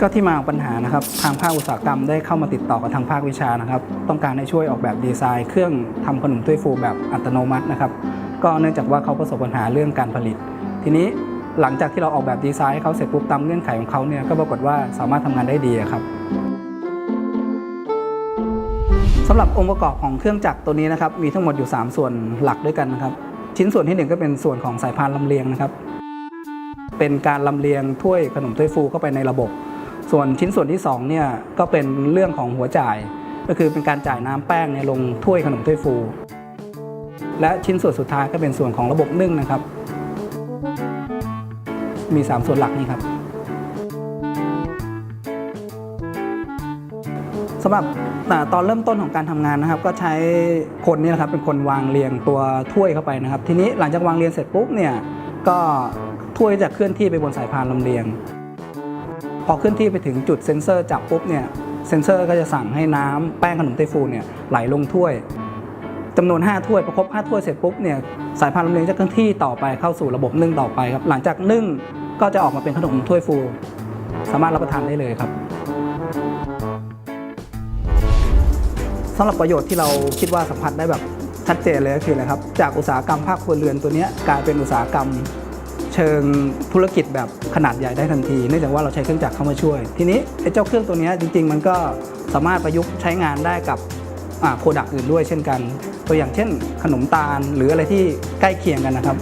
ก็ที่มาของปัญหานะครับ ทางภาคอุตสาหกรรมได้เข้ามาติดต่อกับทางภาควิชานะครับ ต้องการให้ช่วยออกแบบดีไซน์ เครื่องทำขนมถ้วยฟูแบบอัตโนมัตินะครับ ก็เนื่องจากว่าเขาประสบปัญหาเรื่องการผลิต ทีนี้หลังจากที่เราออกแบบดีไซน์ให้เขาเสร็จปุ๊บตามเงื่อนไขของเขาเนี่ยก็ปรากฏว่าสามารถทำงานได้ดีครับสำหรับองค์ประกอบของเครื่องจักรตัวนี้นะครับมีทั้งหมดอยู่ 3 ส่วนหลักด้วยกันนะครับ ชิ้นส่วนที่หนึ่งก็เป็นส่วนของสายพานลำเลียงนะครับ เป็นการลำเลียงถ้วยขนมถ้วยฟูเข้าไปในระบบ ส่วนชิ้นส่วนที่2เนี่ยก็เป็นเรื่องของหัวจ่าย ก็คือเป็นการจ่ายน้ำแป้งเนี่ยลงถ้วยขนมถ้วยฟู และชิ้นส่วนสุดท้ายก็เป็นส่วนของระบบนึ่งนะครับ มี 3 ส่วนหลักนี้ครับสำหรับตอนเริ่มต้นของการทำงานนะครับ ก็ใช้คนนี่นะครับเป็นคนวางเรียงตัวถ้วยเข้าไปนะครับ ทีนี้หลังจากวางเรียงเสร็จปุ๊บเนี่ยก็ถ้วยจะเคลื่อนที่ไปบนสายพานลำเลียง พอเคลื่อนที่ไปถึงจุดเซ็นเซอร์จับปุ๊บเนี่ยเซ็นเซอร์ก็จะสั่งให้น้ำแป้งขนมไต้ฟูเนี่ยไหลลงถ้วยจำนวน 5 ถ้วยพอครบ 5 ถ้วยเสร็จปุ๊บเนี่ยสายพานลำเลียงจะเคลื่อนที่ต่อไปเข้าสู่ระบบนึ่งต่อไปครับหลังจากนึ่งก็จะออกมาเป็นขนมถ้วยฟู สามารถรับประทานได้เลยครับสำหรับประโยชน์ที่เราคิดว่าสัมผัสได้แบบชัดเจนเลยก็คืออะไรครับจากอุตสาหกรรมภาคครัวเรือนตัวเนี้ยกลายเป็นอุตสาหกรรม ชิงธุรกิจแบบขนาดใหญ่ได้ทันทีเนื่องจากว่าเราใช้เครื่องจักรเข้ามาช่วย ทีนี้ไอ้เจ้าเครื่องตัวนี้จริง ๆ มันก็สามารถประยุกต์ใช้งานได้กับโปรดักต์อื่นด้วยเช่นกัน ตัวอย่างเช่นขนมตาลหรืออะไรที่ใกล้เคียงกันนะครับ